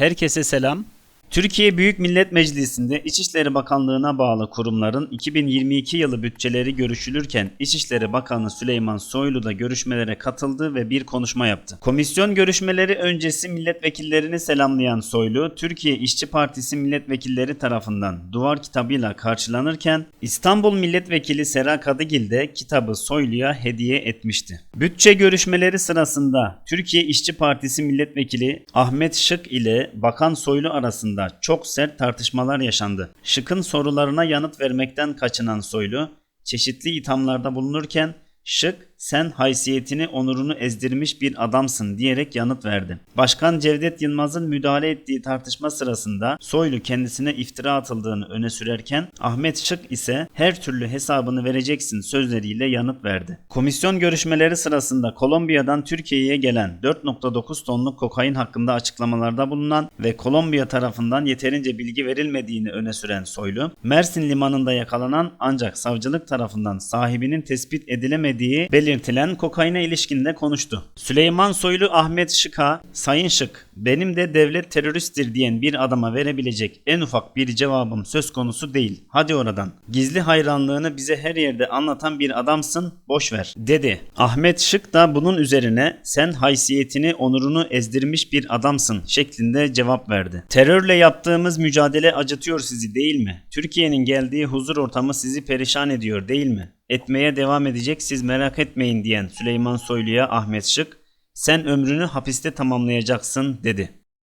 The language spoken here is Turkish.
Herkese selam. Türkiye Büyük Millet Meclisi'nde İçişleri Bakanlığı'na bağlı kurumların 2022 yılı bütçeleri görüşülürken İçişleri Bakanı Süleyman Soylu da görüşmelere katıldı ve bir konuşma yaptı. Komisyon görüşmeleri öncesi milletvekillerini selamlayan Soylu, Türkiye İşçi Partisi milletvekilleri tarafından duvar kitabıyla karşılanırken İstanbul Milletvekili Sera Kadıgil de kitabı Soylu'ya hediye etmişti. Bütçe görüşmeleri sırasında Türkiye İşçi Partisi milletvekili Ahmet Şık ile Bakan Soylu arasında çok sert tartışmalar yaşandı. Şık'ın sorularına yanıt vermekten kaçınan Soylu, çeşitli ithamlarda bulunurken Şık sen haysiyetini onurunu ezdirmiş bir adamsın diyerek yanıt verdi. Başkan Cevdet Yılmaz'ın müdahale ettiği tartışma sırasında Soylu kendisine iftira atıldığını öne sürerken Ahmet Şık ise her türlü hesabını vereceksin sözleriyle yanıt verdi. Komisyon görüşmeleri sırasında Kolombiya'dan Türkiye'ye gelen 4.9 tonluk kokain hakkında açıklamalarda bulunan ve Kolombiya tarafından yeterince bilgi verilmediğini öne süren Soylu, Mersin limanında yakalanan ancak savcılık tarafından sahibinin tespit edilemediği belirtilen kokaine ilişkin de konuştu. Süleyman Soylu Ahmet Şık'a, Sayın Şık, benim de devlet teröristtir diyen bir adama verebilecek en ufak bir cevabım söz konusu değil. Hadi oradan. Gizli hayranlığını bize her yerde anlatan bir adamsın, boş ver, dedi. Ahmet Şık da bunun üzerine sen haysiyetini, onurunu ezdirmiş bir adamsın şeklinde cevap verdi. Terörle yaptığımız mücadele acıtıyor sizi değil mi? Türkiye'nin geldiği huzur ortamı sizi perişan ediyor değil mi? Etmeye devam edecek siz merak etmeyin diyen Süleyman Soylu'ya Ahmet Şık sen ömrünü hapiste tamamlayacaksın dedi.